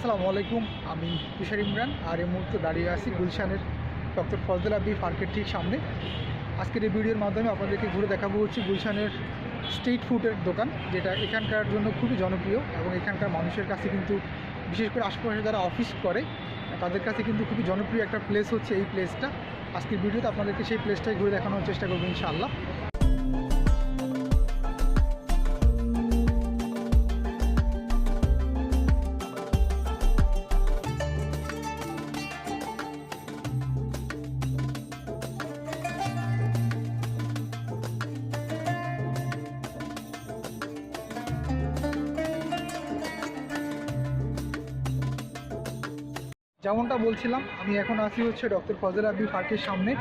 আসসালামু আলাইকুম, আমি তুষার ইমরান, আর এই মুহূর্তে দাঁড়িয়ে আছি গুলশানের ডক্টর ফজল আবি পার্কের ঠিক সামনে। আজকের এই ভিডিওর মাধ্যমে আপনাদেরকে ঘুরে দেখাবো হচ্ছে গুলশানের স্ট্রিট ফুডের দোকান, যেটা এখানকার জন্য খুবই জনপ্রিয় এবং এখানকার মানুষের কাছে কিন্তু বিশেষ করে আশেপাশে যারা অফিস করে, তাদের কাছে কিন্তু খুবই জনপ্রিয় একটা প্লেস হচ্ছে এই প্লেসটা আজকের ভিডিওতে আপনাদেরকে সেই প্লেসটাই ঘুরে দেখানোর চেষ্টা করব ইনশাআল্লাহ। যেমনটা বলছিলাম, আমি এখন আছি হচ্ছে ডক্টর ফজল আবি পার্কের সামনে।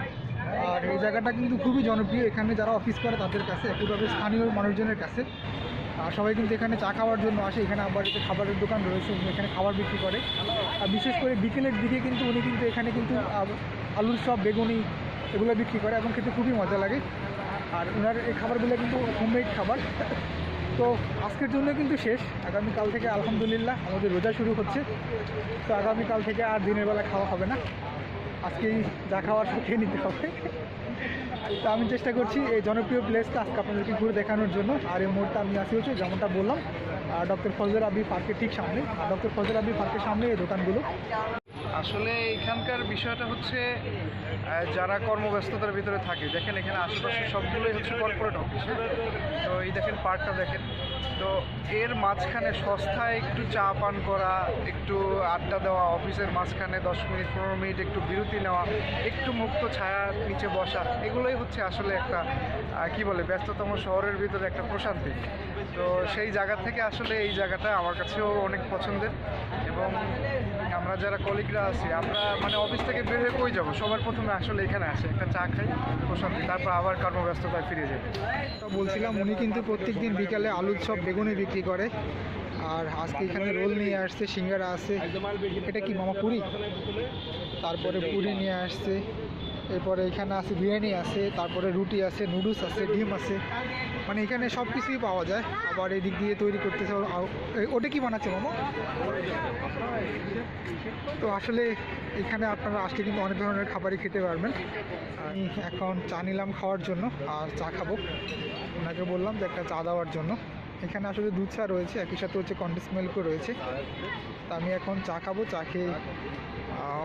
আর এই জায়গাটা কিন্তু খুবই জনপ্রিয়। এখানে যারা অফিস করে তাদের কাছে একইভাবে স্থানীয় মানুষজনের কাছে। আর সবাই কিন্তু এখানে চা খাওয়ার জন্য আসে। এখানে আবার একটা খাবারের দোকান রয়েছে, এখানে খাবার বিক্রি করে। আর বিশেষ করে বিকেলের দিকে কিন্তু উনি কিন্তু এখানে কিন্তু আলুর সব বেগুনি এগুলো বিক্রি করে এবং খেতে খুবই মজা লাগে। আর ওনার এই খাবারগুলো কিন্তু হোমমেড খাবার। তো আজকের জন্য কিন্তু শেষ। আগামীকাল থেকে আলহামদুলিল্লাহ আমাদের রোজা শুরু হচ্ছে। তো আগামীকাল থেকে আর দিনের বেলা খাওয়া হবে না। আজকেই যা খাওয়ার খেয়ে নিতে হবে। তো আমি চেষ্টা করছি এই জনপ্রিয় প্লেসটা আজকে আপনাদেরকে ঘুরে দেখানোর জন্য। আর এই মুহূর্তে আমি আসি হচ্ছে যেমনটা বললাম ডক্টর ফজল আবি পার্কের ঠিক সামনে। ডক্টর ফজল আবি পার্কের সামনে এই দোকানগুলো। আসলে এখানকার বিষয়টা হচ্ছে যারা কর্মব্যস্ততার ভিতরে থাকে, দেখেন এখানে আশেপাশে সবগুলোই হচ্ছে কর্পোরেট অফিস তো এই দেখেন পার্কটা দেখেন। তো এর মাঝখানে সস্তায় একটু চা পান করা, একটু আড্ডা দেওয়া, অফিসের মাঝখানে দশ মিনিট, পনেরো মিনিট একটু বিরতি নেওয়া, একটু মুক্ত ছায়ার নিচে বসা, এগুলোই হচ্ছে আসলে একটা কি বলে, ব্যস্ততম শহরের ভিতরে একটা প্রশান্তি। তো সেই জায়গা থেকে আসলে এই জায়গাটা আমার কাছেও অনেক পছন্দের এবং যারা কলিগরা আছি, আমরা মানে অফিস থেকে বের হয়ে কই যাব? সবার প্রথমে আসলে এখানে আসে, একটা চা খাই প্রশান্তি তারপর আবার কর্মব্যস্ততায় ফিরে যাই। তো বলছিলাম, উনি কিন্তু প্রত্যেকদিন বিকালে আলুর সব বেগুনি বিক্রি করে। আর আজকে এখানে রোল নিয়ে আসছে, সিঙ্গারা আছে। এটা কি মামা পুরি? তারপরে পুরি নিয়ে আসছে। এরপরে এখানে আছে বিরিয়ানি আছে, তারপরে রুটি আছে, নুডলস আছে, ডিম আছে। মানে এখানে সব কিছুই পাওয়া যায়। আবার এদিক দিয়ে তৈরি করতেছে ওটা কি বানাচ্ছে মামা? তো আসলে এখানে আপনারা আসলে কিন্তু অনেক ধরনের খাবারই খেতে পারবেন। আমি এখন চা নিলাম খাওয়ার জন্য আর চা খাব। ওনাকে বললাম যে একটা চা দেওয়ার জন্য। এখানে আসলে দুধ চা রয়েছে একই সাথে হচ্ছে কন্ডেন্স মিল্কও রয়েছে। তা আমি এখন চা খাব চা খেয়ে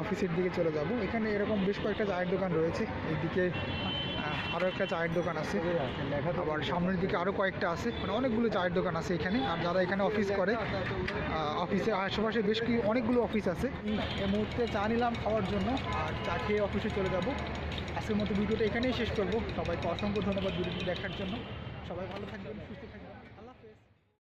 অফিসের দিকে চলে যাব। এখানে এরকম বেশ কয়েকটা চায়ের দোকান রয়েছে। এইদিকে আহ, আরও একটা চায়ের দোকান আছে। আবার সামনের দিকে আরও কয়েকটা আছে। মানে অনেকগুলো চায়ের দোকান আছে এখানে। আর যারা এখানে অফিস করে অফিসের আশেপাশে বেশ কি অনেকগুলো অফিস আছে। এই মুহূর্তে চা নিলাম খাওয়ার জন্য। আর চা খেয়ে অফিসে চলে যাব। আজকের মতো ভিডিওটা এখানেই শেষ করব। সবাইকে অসংখ্য ধন্যবাদ ভিডিওটি দেখার জন্য। সবাই ভালো থাকবেন, সুস্থ থাকবেন।